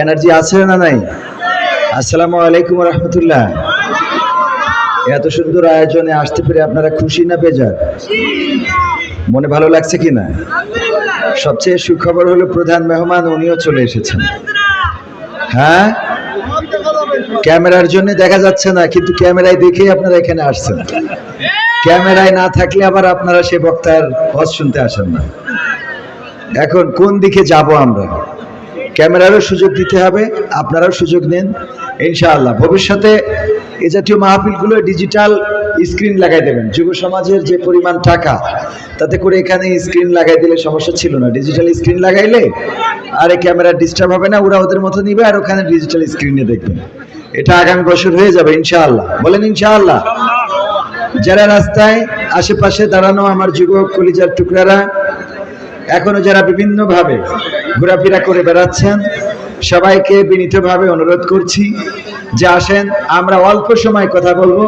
Energy আছে না নাই? আসসালামু আলাইকুম রহমতুল্লাহ। এত সুন্দর আয়োজনে আসতে পেরে আপনারা খুশি না বেজার? মনে ভালো লাগছে কি না? সবচেয়ে সুখবর হলো প্রধান মেহমান, উনিও চলে এসেছেন। হ্যাঁ? ক্যামেরার জন্য দেখা যাচ্ছে না, কিন্তু ক্যামেরায় দেখেই আপনারা এখানে আসছেন। ক্যামেরায় না থাকলে আবার আপনারা সে বক্তার হজ শুনতে আসেন না। এখন কোন দিকে যাব আমরা? ক্যামেরারও সুযোগ দিতে হবে, আপনারাও সুযোগ নেন, ইনশাআল্লাহ। ভবিষ্যতে এ জাতীয় মাহফিলগুলো ডিজিটাল স্ক্রিন লাগাই দেবেন। যুব সমাজের যে পরিমাণ টাকা, তাতে করে এখানে স্ক্রিন লাগাই দিলে সমস্যা ছিল না। ডিজিটাল স্ক্রিন লাগাইলে আর এই ক্যামেরা ডিস্টার্ব হবে না, ওরা ওদের মতো নিবে আর ওখানে ডিজিটাল স্ক্রিনে দেখবেন এটা আগামী বছর হয়ে যাবে, ইনশাআল্লাহ। বলেন ইনশাআল্লাহ। যারা রাস্তায়, আশেপাশে দাঁড়ানো আমার যুবক, কলিজার টুকরারা এখনও যারা বিভিন্নভাবে ঘোরাফেরা করে বেড়াচ্ছেন, সবাইকে বিনীতভাবে অনুরোধ করছি যে আসেন, আমরা অল্প সময় কথা বলব।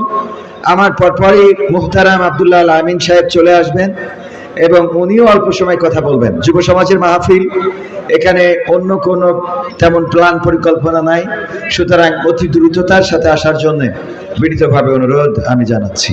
আমার পরপরই মুখতারাম আবদুল্লাহ আমিন সাহেব চলে আসবেন এবং উনিও অল্প সময় কথা বলবেন। যুব সমাজের মাহফিল, এখানে অন্য কোনো তেমন প্ল্যান পরিকল্পনা নাই। সুতরাং অতি দ্রুততার সাথে আসার জন্য বিনীতভাবে অনুরোধ আমি জানাচ্ছি।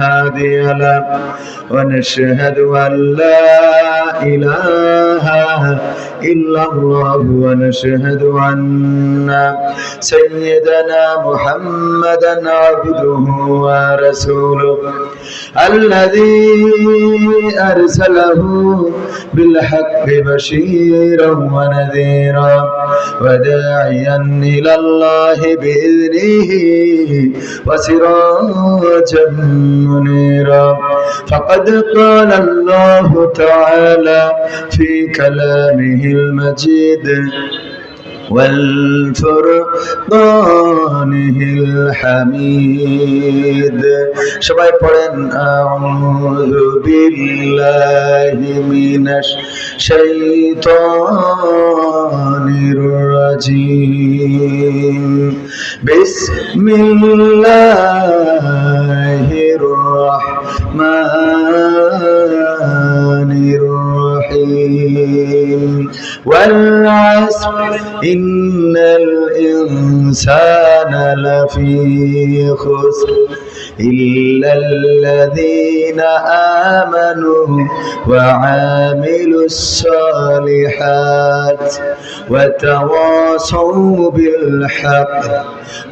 هادي له ونشهد أن لا إله إلا الله ونشهد أن سيدنا محمدا عبده ورسوله الذي أرسله بالحق بشيرا ونذيرا وداعيا إلى الله بإذنه وسراجا منيرا فقد قال الله تعالى في كلامه المجيد والفرقانه الحميد সবাই পড়েন আউযু বিল্লাহি মিনাশ শাইতানির রাজিম বিসমিল্লাহির রাহমানির الرحيم والعصر إن الإنسان لفي خسر. إلا الذين آمنوا وعاملوا الصالحات وتواصوا بالحق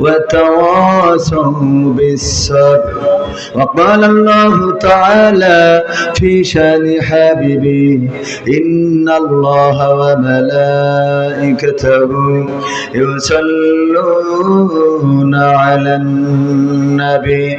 وتواصوا بالصبر وقال الله تعالى في شان حبيبي إن الله وملائكته يصلون على النبي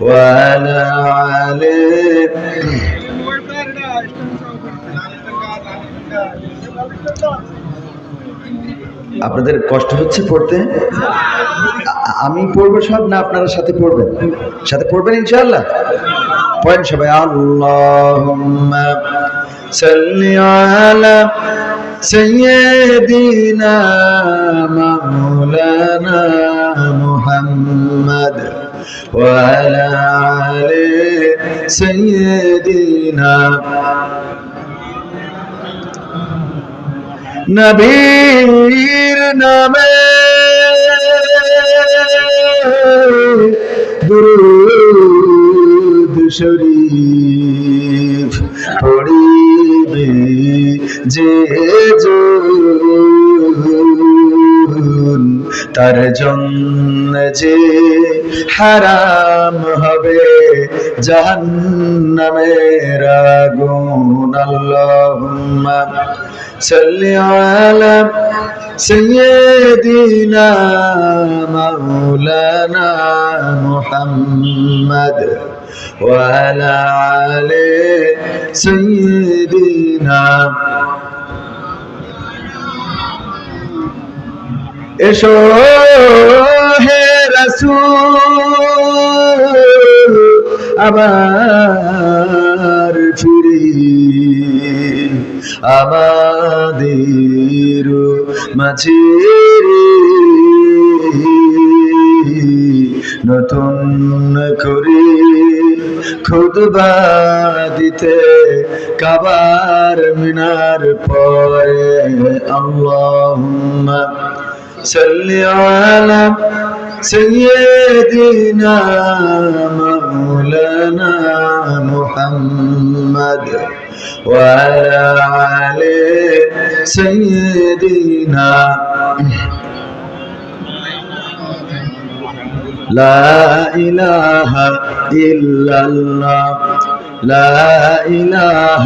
وعلى آله আপনাদের কষ্ট হচ্ছে পড়তে আ- আমি পড়বো সব না আপনারা সাথে পড়বেন সাথে পড়বেন ইনশাআল্লাহ পড়েন সবাই আল্লাহুম্মা সাল্লি আলা সাইয়্যিদিনা মাওলানা নবীর নামে। দুরুদ শরীফ পড়িবে যে তার জন্য যে হারাম হবে জাহান্নামের আগুন আল্লাহুম্মা সাল্লি আলা সাইয়্যিদিনা মাওলানা মুহাম্মদ وعلى آل سيدنا এসো হে রসুল আবার ফিরি আমাদের মাঝে নতুন করে খুদবা দিতে কাবার মিনার পরে আল্লাহুম্মা صل على سيدنا مولانا محمد وعلى علي سيدنا لا إله إلا الله. لا إله